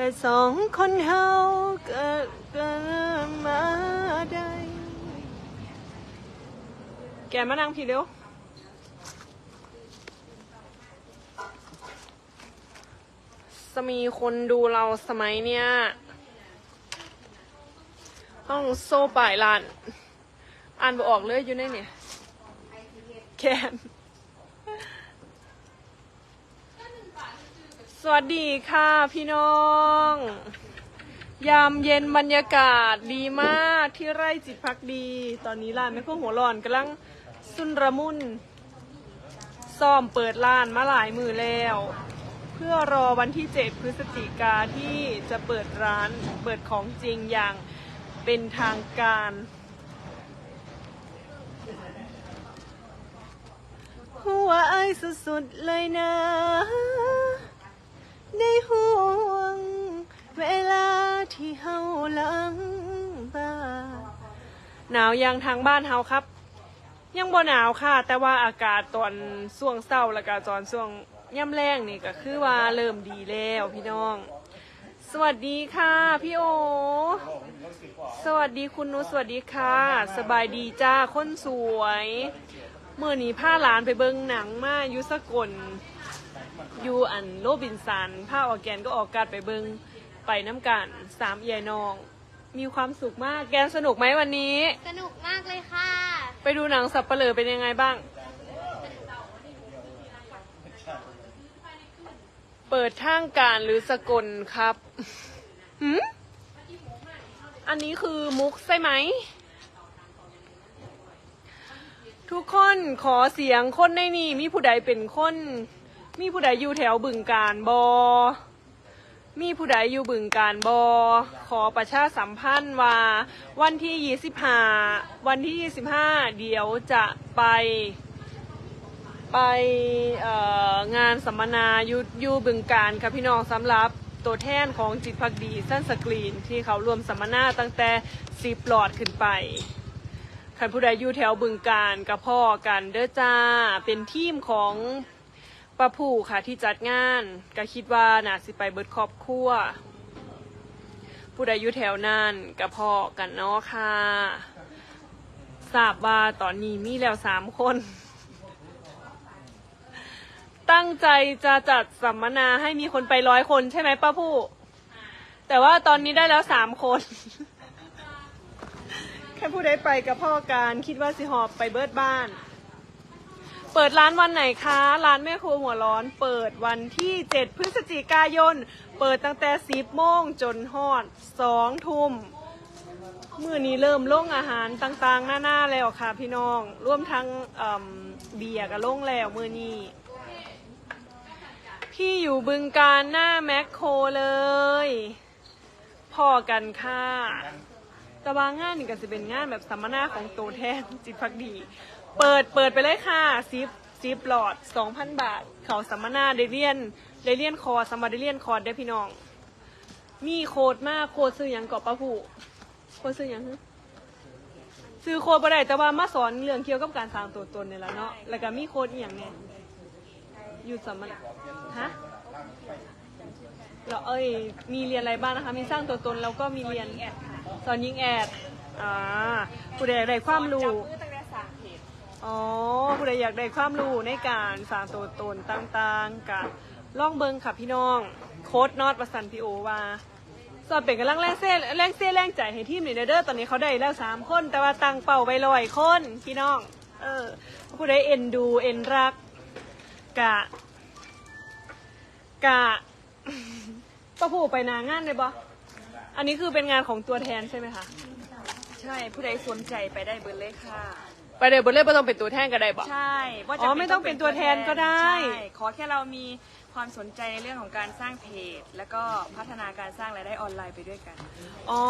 แต่สองคนเฮาก็เกิดมาได้ แกมานั่งพี่เร็วจะมีคนดูเราสมัยเนี้ยต้องโซ่ป่ายลาน อ่านบอออกเลยอยู่ในเนี่ย แคน สวัสดีค่ะพี่น้อง ยามเย็นบรรยากาศดีมากที่ไร่จิตพักดี ตอนนี้ร้านแม่ครัวหัวร้อนกำลังสุนระมุนซ่อมเปิดร้านมาหลายมือแล้ว เพื่อรอวันที่ 7 พฤศจิกาที่จะเปิดร้านเปิดของจริงอย่างเป็นทางการหัวไอสุดๆเลยนะ หนาวยังทางบ้านเฮาครับ ยังบ่หนาวค่ะ แต่ว่าอากาศตอนช่วงเศร้าแล้วก็ตอนช่วงย่ำแรงนี่ก็คือว่าเริ่มดีแล้วพี่น้อง สวัสดีค่ะพี่โอ สวัสดีคุณนุสวัสดีค่ะ สบายดีจ้าคนสวยเมื่อนี้ผ้าหลานไปเบิงหนังมาอยุสกลอยูอันโรบินสันผ้าออร์แกนก็ออกการไปเบิงไปน้ำกันสามยายน้อง มีความสุขมากแกนสนุกไหมวันนี้ สนุกมากเลยค่ะ ไปดูหนังสับเปลือเป็นยังไงบ้าง เปิดทางการหรือสกลครับหืมอันนี้คือมุกใช่ไหม ทุกคนขอเสียงคนในนี่มีผู้ใดเป็นคน มีผู้ใดอยู่แถวบึงการบอ มีผู้ใดอยู่บึงการบอขอประชาสัมพันธ์ว่าวันที่ 25 วันที่ 25 เดี๋ยวจะไป ไปงานสัมมนาอยู่อยู่บึงการค่ะพี่น้องสำหรับตัวแทนของจิตพักดีสั้นสกรีนที่เขารวมสัมมนาตั้งแต่สิบหลอดขึ้นไปใครผู้ใดอยู่แถวบึงการกับพ่อกันเด้อจ้าเป็นทีมของ ป้าผู้ค่ะที่จัดงานก็คิดว่าน่าสิไปเบิดครอบครัวผู้ใดอยู่แถวนั้นกับพ่อกันเนาะค่ะทราบว่าตอนนี้มีแล้วสามคน ตั้งใจจะจัดสัมมนาให้มีคนไปร้อยคนใช่ไหมป้าผู้ แต่ว่าตอนนี้ได้แล้วสามคน แค่ผู้ใดไปกับพ่อการคิดว่าสิหอบไปเบิดบ้าน เปิดร้านวันไหนคะ ร้านแม่ครัวหัวร้อน เปิดวันที่ 7 พฤศจิกายน เปิดตั้งแต่ 10โมงจนฮอด2ทุ่มมื่อนี้เริ่มโล่งอาหารต่างๆ หน้าๆ แล้วค่ะพี่น้องร่วมทั้งเอิ่มเบียร์กับลงแล้วมื่อนี้ พี่อยู่บึงการหน้าแมคโครเลย พอกันค่ะแตะวางงานนี่ก็จะเป็นงานแบบสัมมนาของตัวแทนจิตพักดี เปิดเปิดไปเลยค่ะซิปซิปหลอด 2,000 บาท เขาสัมมนาได้เรียนได้เรียนคอร์สสมมาได้เรียนคอร์ได้พี่น้อง มีโค้ดมากโค้ดซื้อหยังเกาะปะผูโค้ดซื้อหยังฮึซื้อโค้ดบ่ได้แต่ว่ามาสอนเรื่องเกี่ยวกับการสร้างตัวตนเนี่แหละเนาะแล้วก็มีโค้ดอหย่างเนี่ยอยู่สัมมนาฮะเราเอ้ยมีเรียนอะไรบ้างนะคะ มีสร้างตัวตนแล้วก็มีเรียนสอนยิงแอดอ่าผู้ใดอยากได้ความรู้ อ๋อผู้ใดอยากได้ความรู้ในการสร้างตัวตนต่างๆกับล่องเบิงค่ะพี่น้อง โค้ดนอตประสันพี่โอว่าสอบเป็นกำลังแรงเส้นแรงเส้นแรงใจให้ทีมนี่เด้อตอนนี้เขาได้แล้วสามคน แต่ว่าตังเป่าไว้ลอยคนพี่น้อง เออผู้ใดเอ็นดูเอ็นรักกะกะป้าผู้ไปนางานเลยปะอันนี้คือเป็นงานของตัวแทนใช่ไหมคะ ใช่ผู้ใดสนใจไปได้เบิร์เลยค่ะ ไปเดี๋ยวบนเล่ไม่ต้องเป็นตัวแทนก็ได้ปะใช่ว่าอ๋จะอไม่ต้องเป็นตัวแทนก็ได้ ใช่ขอแค่เรามีความสนใจในเรื่องของการสร้างเพจ แล้วก็พัฒนาการสร้างรายได้ออนไลน์ไปด้วยกันอ๋อ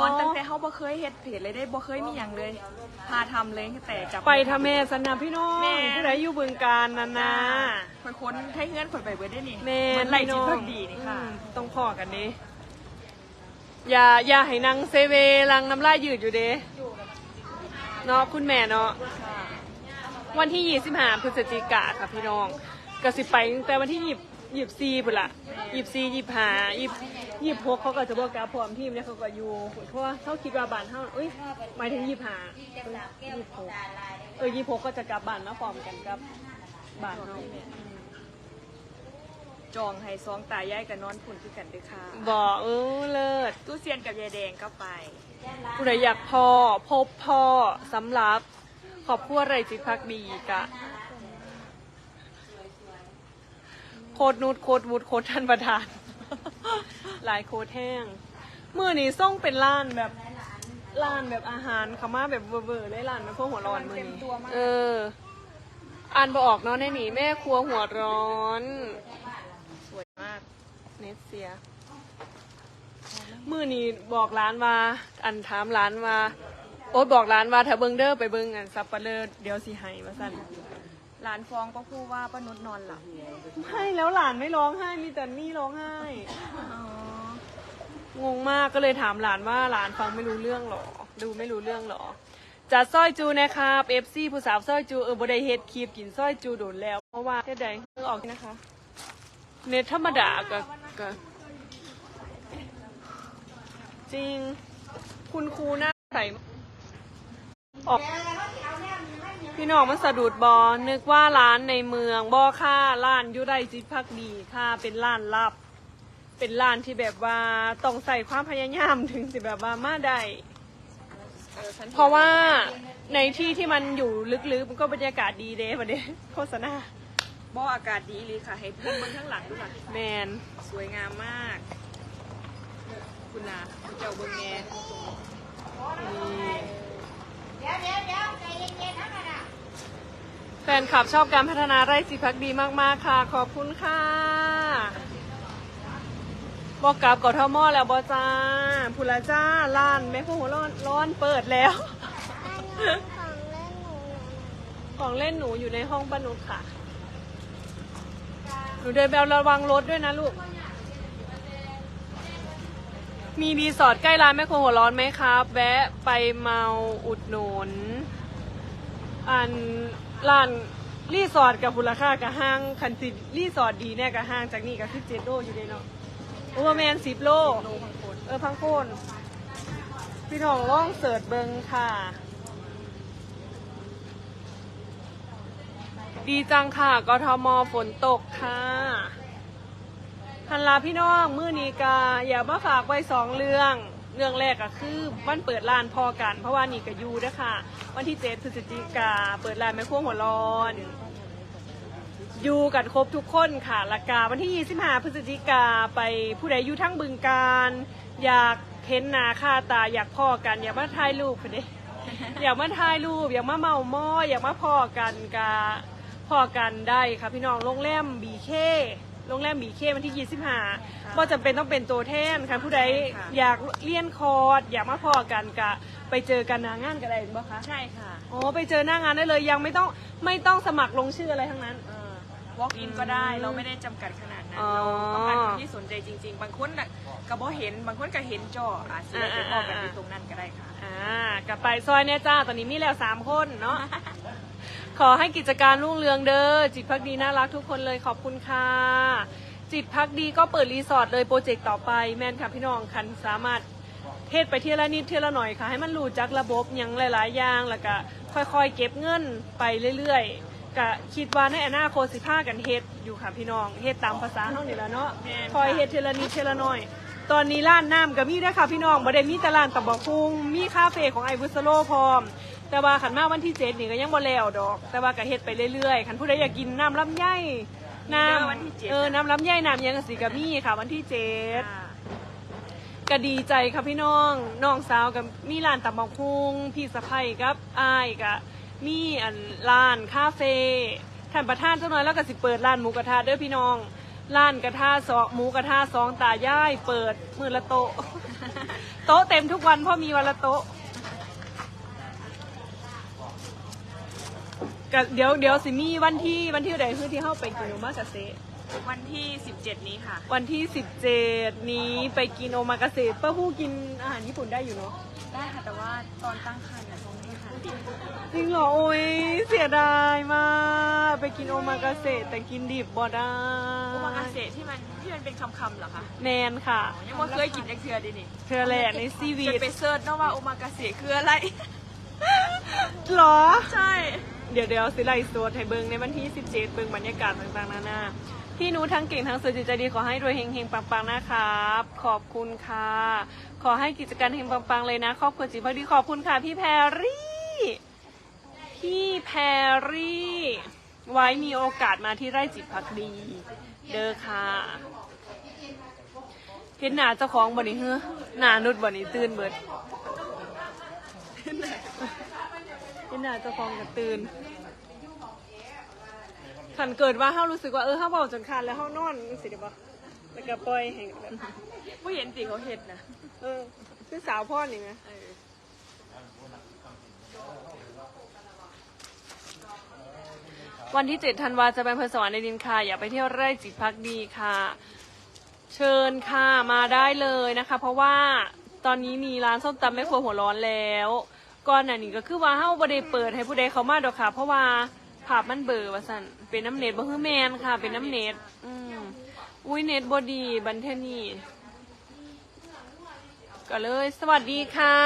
สอนตั้งแต่เขาบ่เคยเฮ็ดเพจเลยได้บ่เคยมีอย่างเลย พาทำเลยแต่จับ ไปทำแม่สนะพี่น้องแม่ ผู้ใดอยู่บึงการนั่นนะคอยค้นให้เงื่อนคนไปเบิร์ได้นี่แม่เหมือนไหลพี่น้จีองเพิ่งดีนี่ค่ะ อืมต้องพอกันดิอย่าอย่าให้นางเซเวลังน้ำลายยืดอยู่เด้ เนาะคุณแม่เนาะวันที่ 25พฤศจิกาค่ะพี่น้องกสิไปตั้งแต่วันที่หยิบซีพุ่นละหยิบซีหยิบหาหยิบหยิบพกเขาก็จะบอกกลับพร้อมทีมเนี่ยเขาก็อยู่เพราะว่าเขาคิดว่าบ้านเท่าเอ้ยหมายถึงหยิบหาหยิบพกเออหยิบพกก็จะกลับบ้านมาพร้อมกันกับบ้านเขา จองให้สองตายายกับนอนผุ่นที่กันด้วยค่ะบอกเออเลิศตู้เซียนกับยายแดงก็ไป ผู้ใดอยากพ่อพบพ่อสำหรับขอบพูดอะไรจิตพักดีกะ โคดนูดโคดวูดโคดท่านประธาน หลายโคดแห้งมือนี้ส่งเป็นร้านแบบร้านแบบอาหารเขามาแบบเวอร์ๆเลยร้านมันพวกหัวร้อนมือเต็มนี้ตัวมากเอออ่านบออกเนาะในนี้แม่ครัวหัวร้อนสวยมาก เนสเซีย มือนี้บอกร้านว่าอันถามร้านว่า โอ๊ตบอกร้านว่าถ้าเบิงเด้อไปเบิงอันซับปะเลอเดี๋ยวสิให้มาสั่นหลานฟ้องก็พูดว่าป้านุชนอนหลับไม่แล้วหลานไม่ร้องไห้มีแต่นี่ร้องไห้อ๋องงมากก็เลยถามหลานว่าหลานฟังไม่รู้เรื่องหรอ ดูไม่รู้เรื่องหรอจัดสร้อยจูนะครับเอฟซีผู้สาวสร้อยจูเออบไดเฮ็ดคลิปกินสร้อยจูโดนแล้ว เพราะว่าเฮ็ดใดเพิ่งออกนะคะ เน็ตธรรมดาก็ก็จริง คุณครูหน้าใสออก พี่น้องมันสะดุดบอนึกว่าร้านในเมืองบอค่าร้านอยุไรจิตพักดีค่ะเป็นร้านลับ เป็นร้านที่แบบว่าต้องใส่ความพยายามถึงสิแบบว่ามาได้เพราะว่าในที่ที่มันอยู่ลึกๆ มันก็บรรยากาศดีเด้ประเดี๋ยวโฆษณา บออากาศดีเลยค่ะ ให้เพื่อนบนข้างหลังดูค่ะ แมนสวยงามมาก คุณนาคุณเจ้าเบิ้งแง่แฟนคลับชอบการพัฒนาไร่สีพักดีมากๆค่ะ ขอบคุณค่ะบอกกลับกทมแล้วบอจ้าพุละจ้าล้านแม่ผู้หัวร้อนร้อนเปิดแล้ว ของเล่นหนูอยู่ในห้องป้านุชค่ะ หนูเดินไปเอาระวังรถด้วยนะลูก มีรีสอร์ทใกล้ร้านแม่ครัวหัวร้อนไหมครับ แวะไปเมาอุดหนุน อันร้านรีสอร์ทกับมูลค่ากับห้างคันสิรีสอร์ทดีเนี่ยกับห้างจากนี่กับที่เจ็ดโลอยู่เลยเนาะโอเวอร์แมนสิบโลโลพังคนเออพังโคนพี่ทองล่องเสิร์ชเบิงค่ะ ดีจังค่ะกทมฝนตกค่ะฮันลาพี่น้องมื้อนี้กาอย่ามาฝากไว้สองเรื่อง เรื่องแรกก็คือวันเปิดร้านพอกัน เพราะว่านี่ก็อยู่เด้อค่ะวันที่เจ็ดพฤศจิกาเปิดร้านแม่ครัวหัวร้อนอยู่กันครบทุกคนค่ะและกาวันที่ 25 พฤศจิกาไปผู้ใดอยู่ทั้งบึงการอยากเห็นหน้าค่าตาอยากพ่อกัน อยากมาถ่ายรูปพอดีอยากมาถ่ายรูปอยากมาเมาหม้ออยากมาพ่อกันกา พ่อกันได้ค่ะพี่น้องโรงแรมบีเคโรงแรมบีเควันที่ 25ก็จำเป็นต้องเป็นตัวแทนค่ะผู้ใดอยากเลียนคอร์ดอยากมาพ่อกันกะไปเจอกันหนางานกันได้บ่คะใช่ค่ะอ๋อไปเจอหน้างานได้เลยยังไม่ต้องไม่ต้องสมัครลงชื่ออะไรทั้งนั้น เออ walk in ก็ได้เราไม่ได้จำกัดขนาดนั้นอ๋อเราต้องการคนที่สนใจจริง ๆ บางคนน่ะก็บ่เห็นบางคนก็เห็นจออาจจะได้ไปพอกันที่ตรงนั้นก็ได้ค่ะ อ่ากลับไปซอยเนี่ยจ้าตอนนี้มีแล้วสามคนเนาะ ขอให้กิจการรุ่งเรืองเด้อจิตพักดีน่ารักทุกคนเลยขอบคุณค่ะจิตพักดีก็เปิดรีสอร์ทเลยโปรเจกต์ต่อไปแม่นค่ะพี่น้องคันสามารถเทศไปเที่ยวละนิดเที่ยวละหน่อยค่ะ ให้มันรู้จักระบบยังหลาย ๆ อย่างแล้วก็ค่อยๆ เก็บเงินไปเรื่อยๆก็คิดว่าในอนาคตสิพากันเฮ็ดอยู่ค่ะพี่น้องเฮ็ดตามภาษาเฮานี่แหละเนาะคอยเฮ็ดเทยวละนิดเทยวละหน่อย ตอนนี้ร้านน้ำก็มีด้วยค่ะพี่น้องบ่ได้มีแต่ร้านตับบักคุงมีคาเฟ่ของไอบุสโลพร้อม แต่ว่าขันมาวันที่เจ็ดนี่ก็ยังบ่แล้วดอก แต่ว่าก็เฮ็ดไปเรื่อยๆขันผู้ใดอยากกินน้ำลำไยน้เดี๋ยววันที่เจ็ดำเออน้ำลำไยน้ำยังสีก็มีค่ะ วันที่เจ็ด ค่ะก็ดีใจค่ะพี่น้องน้องสาวกับมีร้านตับบักคุงพี่สะใภ้กับอ้ายก็มีอันร้านคาเฟ่ท่านประธานเจ้าน้อยแล้วก็สิเปิดร้านหมูกระทะเด้อพี่น้องร้านกระทะสองหมูกระทะสองตายายเปิดมือละโต๊ะ โต๊ะเต็มทุกวันเพราะมีวันละโต๊ะ ก็เดี๋ยวเดี๋ยวสิมีวันที่วันที่ใดคือที่เข้าไปกินโอมากาเซวันที่ 17 นี้ค่ะ วันที่สิบเจ็ดนี้ไปกินโอมากาเซป้าผู้กินอาหารญี่ปุ่นได้อยู่เนาะได้ค่ะแต่ว่าตอนตั้งครรภ์น่ะท้องไม่ทันติจริงเหรอโอ้ยเสียดายมากไปกินโอมากาเสะแต่กินดิบบ่ได้โอมากาเสะที่มันที่มันเป็นคำๆเหรอคะแมนค่ะยังไม่เคยกินจักเทือดินี่เธอแหละในซีวีจะไปเซิร์ชนะว่าโอมากาเสะคืออะไรหรอใช่ เดี๋ยวเดี๋ยวสิไลฟ์สดให้เบิงในวันที่ 17 เบิงบรรยากาศต่างๆนานาพี่นูทั้งเก่งทั้งสวยจิตใจดีขอให้รวยเฮงๆปังๆนะครับ ขอบคุณค่ะ ขอให้กิจการเฮงปังๆเลยนะครอบครัวจิตพักดีขอบคุณค่ะ พี่แพรรี่ พี่แพรรี่ ไว้มีโอกาสมาที่ไร่จิตพักดี เด้อค่ะเห็นหน้าเจ้าของบ่นี่เฮ้อหน้านุดบ่นี่ตื่นเบิดเห็นหน้า เจ้าของก็ตื่นขันเกิดว่าเฮารู้สึกว่าเออเฮาเบาจนคันแล้วเฮานอนสิเดี๋ยวบ่แล้วก็ปล่อยให้แบบไม่เห็นสิเขาเห็ดนะเออคือสาวพ่อนี่ไงวันที่เจ็ดธันวาจะไปอำเภอสวรรค์ในดินค่ะ อย่าไปเที่ยวไร่จิตพักดีค่ะ เชิญค่ะมาได้เลยนะคะ เพราะว่าตอนนี้มีร้านส้มตำแม่ครัวหัวร้อนแล้ว ก่อนหน้านี้ก็คือว่าเฮาบ่ได้เปิดให้ผู้ใดเขามาดอกค่ะ เพราะว่าภาพมันเบลอว่าสั่นเป็นน้ำเน็ตบ่คือแมนค่ะ เป็นน้ำเน็ตอืมอุ้ยเน็ตบ่ดีบันเทอนี่ก็เลย สวัสดีค่ะ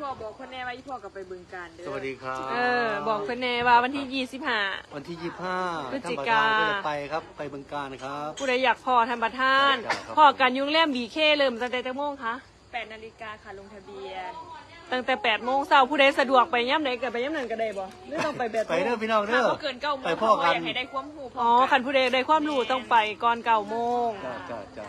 พ่อบอกคนแน่ว่าอีพ่อกลับไปบึงการเด้อสวัสดีครับเออ บอกเพื่อนแน่ว่าวันที่ยี่สิบห้าวันที่ยี่ห้าพฤศจิท่านประกาธานก็จะไปครับ ไปบึงการนะครับ ผู้ใดอยากพอทำประทานครับ พอกันยุ่งเล่มบีเคเริ่มตั้งแต่จังโมงคะแปดนาฬิกาค่ะลงทะเบียน ตั้งแต่แปดโมงเช้าผู้ใดสะดวกไปย่ำไหนก็ไปย่ำนั้นก็ได้บ่หรือต้องไปแบบไปเด้อพี่น้องถ้าเด้อเขาเกินเก้าโมงไปเขาพ่อก็กันอยากให้ได้ความหูพอ๋อคันผู้ใดได้ความรู้ต้องไปก่อนเก้าโมงจ้าจ้าจ้า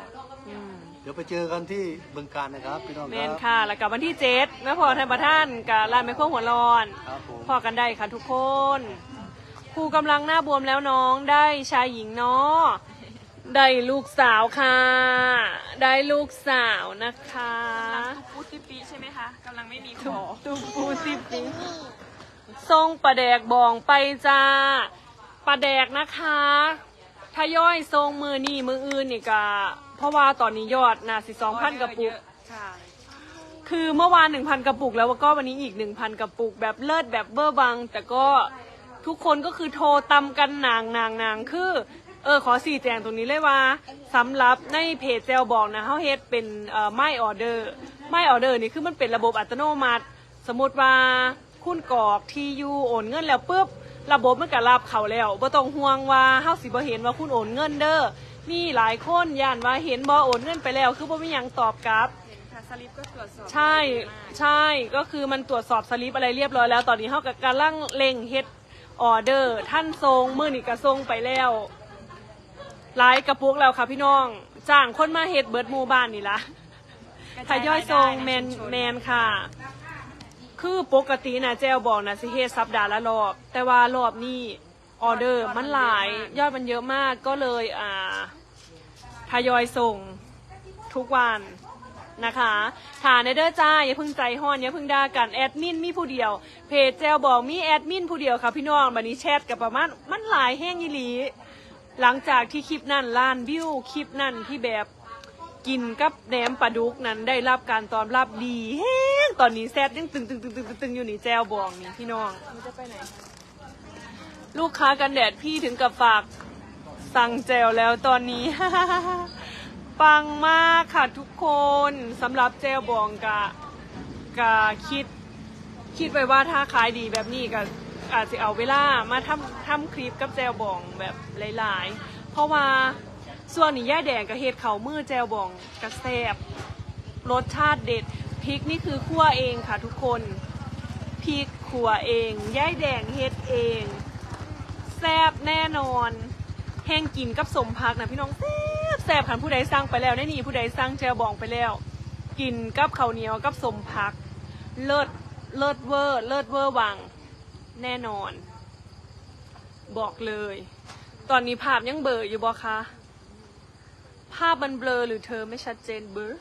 อืมเดี๋ยวไปเจอกันที่บึงการนะครับ พี่น้องเมครันบค่ะแล้วกับวันที่เจ็ดแม่พอทำประทานกับร้านไมโครหัวร้อน ครับผมพอกันได้ค่ะทุกคนครูกำลังหน้าบวมแล้วน้องได้ชายหญิงเนาะ ได้ลูกสาวค่ะ ได้ลูกสาวนะคะตุ๊กปูติปีใช่ไหมคะกำลังไม่มีขอตุ้มปูสิบปีทรงปลาแดกบองไปจ้าปลาแดกนะคะถ้าย่อยทรงมือนี่มืออื่นนี่กะเพราะว่าตอนนี้ยอดน่าสิสองพันกระปุกใช่คือเมื่อวานหนึ่งพันกระปุกแล้วก็วันนี้อีกหนึ่งพันกระปุก แบบเลิศแบบเบอร์บัง แต่ก็ทุกคนก็คือโทรตำกันนางนางนางคือ เออขอสี่แจงตรงนี้เลยว่าสำหรับในเพจเจลบอกนะเขาเฮ็ดเป็นเอ่อไม่ออเดอร์ไม่ออเดอร์นี่คือมันเป็นระบบอัตโนมัติ สมมติว่าคุณกรอกทียูโอนเงินแล้วปุ๊บระบบมันก็รับเขาแล้วบ่ต้องห่วงว่าเฮาสิบ่เห็นว่าคุณโอนเงินเด้อมีหลายคนย่านว่าเห็นบ่โอนเงินไปแล้ว คือบ่มีหยังตอบกลับเห็นค่ะสลิปก็ตรวจสอบใช่ดีมากใช่ก็คือมันตรวจสอบสลิปอะไรเรียบร้อยแล้ว ตอนนี้เขากับการล่างเล็งเฮ็ดออเดอร์ท่านทรงมือนี่กระทรงไปแล้ว หลายกระปุกแล้วค่ะพี่น้องจ้างคนมาเฮ็ดเบิร์ดหมู่บ้านนี่ละกระทจายยอยทรงแมนรายได้ใชุชแมนค่ะ คือปกตินะเจลบอกนะสิเฮ็ดสัปดาห์ละรอบ แต่ว่ารอบนี้ออเดอร์มันหลายยอดมันเยอะมากก็เลยอ่าทยอยส่งทุกวันนะคะฐานในเด้อจ้าอย่าเพิ่งใจห้อนอย่าเพิ่งด่ากันแอดมินมีผู้เดียว เพจแจวบอกมีแอดมินผู้เดียวค่ะพี่น้องบันนี้แชทกับประมาณมันหลายแห้งอีหลี หลังจากที่คลิปนั่นล้านวิวคลิปนั่นที่แบบกินกับแหนมปลาดุกนั้นได้รับการตอบรับดีแห้งตอนนี้แซดยังตึงตึงตึงตึงตึงตึงอยู่นี่แจวบอกนี่พี่น้องหนูจะไปไหนลูกค้ากันแดดพี่ถึงกับฝากสั่งแจวแล้วตอนนี้ ปังมากค่ะทุกคนสำหรับแจวบองกะกะคิด คิดไว้ว่าถ้าขายดีแบบนี้ก็ อาจจะเอาเวลามาทำทำคลิปกับแจวบองแบบหลาย ๆ เพราะว่าส่วนนี้ย่าแดงกับเห็ดเขามือแจวบองกระแซบรสชาติเด็ดพริกนี่คือคั่วเองค่ะทุกคนพริกขัวเองย่ายแดงเฮ็ดเอง แซบแน่นอน แห้งกินกับสมพักนะพี่น้องแซบแซบขันผู้ใดสร้างไปแล้วได้นี่ผู้ใดสร้างแจวบองไปแล้ว กินกับข้าวเหนียวกับสมพัก เลิศเลิศเวอร์เลิศเวอร์วัง แน่นอน บอกเลย ตอนนี้ภาพยังเบลออยู่บอคะ ภาพมันเบลอหรือเธอไม่ชัดเจนเบลอ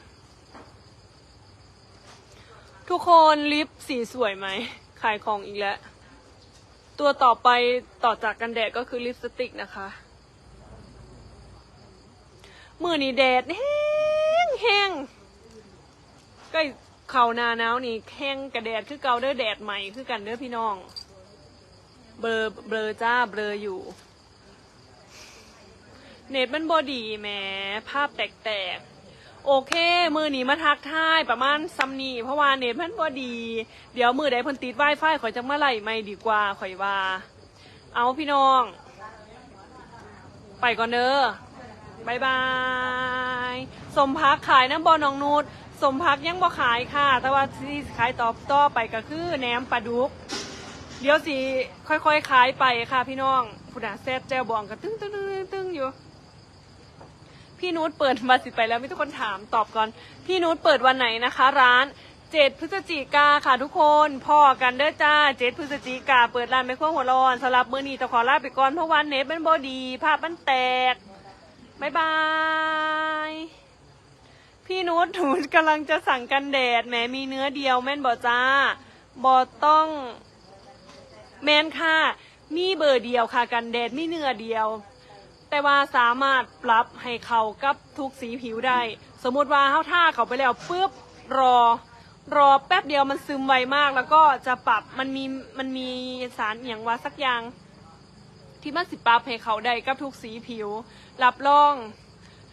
ทุกคนลิปสีสวยไหม ขายของอีกแล้ว ตัวต่อไปต่อจากกันแดดก็คือลิปสติกนะคะ มือนี้แดดแห้งแห้งก็เข่านาหนาวนี่แข้งกระแดดคือเกาเด้อแดดใหม่คือกันเด้อพี่น้อง เบลอเบลอจ้าเบลออยู่ เน็ตมันบอดีแหมภาพแตกๆ โอเค มือหนีมาทักทายประมาณซัมนี่เพราะว่าเน็ตมันบอดี เดี๋ยวมือใดเพิ่นติดไวไฟข่อยจะมาไล่ไม่ดีกว่าข่อยว่า เอาพี่น้อง ไปก่อนเด้อบายบาย สมพักขายน้ำบอน้องนูดสมพักยังบ่ขายค่ะ แต่ว่าที่ขายต่อต่อไปก็คือแหนมปลาดุก เดี๋ยวสิค่อยๆขายไปค่ะพี่น้องผู้ด่าแซ่บแจวบองก็ตึ้งตึ้งตึ้งตึ้งตึ้งอยู่ พี่นูตเปิดมาสิไปแล้วมีทุกคนถามตอบก่อน พี่นูตเปิดวันไหนนะคะ ร้านเจ็ดพฤศจิกาค่ะทุกคนพ่อกันเด้อจ้าเจ็ดพฤศจิกาเปิดร้านไม่ครัวหัวร้อนสำหรับมือนี้จะขอลาไปก่อนเพราะวันเน็ตมันบอดี ภาพมันแตกบายบาย พี่นุชหนูกำลังจะสั่งกันแดดแหมมีเนื้อเดียวแม่นบอจ้าบอต้อง แมนค่ะ มีเบอร์เดียวค่ะ กันแดดมีเนื้อเดียว แต่ว่าสามารถปรับให้เขากับทุกสีผิวได้ สมมติว่าเฮาท่าเขาไปแล้วปุ๊บรอ รอแป๊บเดียวมันซึมไวมาก แล้วก็จะปรับมันมีมันมีสารอหย่างว่าสักอย่าง ที่มันสิปรับให้เขาได้กับทุกสีผิว รับรอง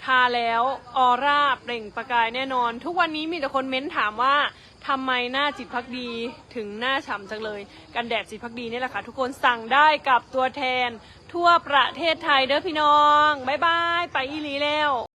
ทาแล้วออร่าเปล่งประกายแน่นอน ทุกวันนี้มีแต่คนเม้นถามว่า ทำไมหน้าจิตพักดีถึงหน้าฉ่ำจังเลย กันแดดจิตพักดีนี่แหละค่ะ ทุกคนสั่งได้กับตัวแทน ทั่วประเทศไทยเด้อพี่น้อง บ๊ายบาย ไปอีหลีแล้ว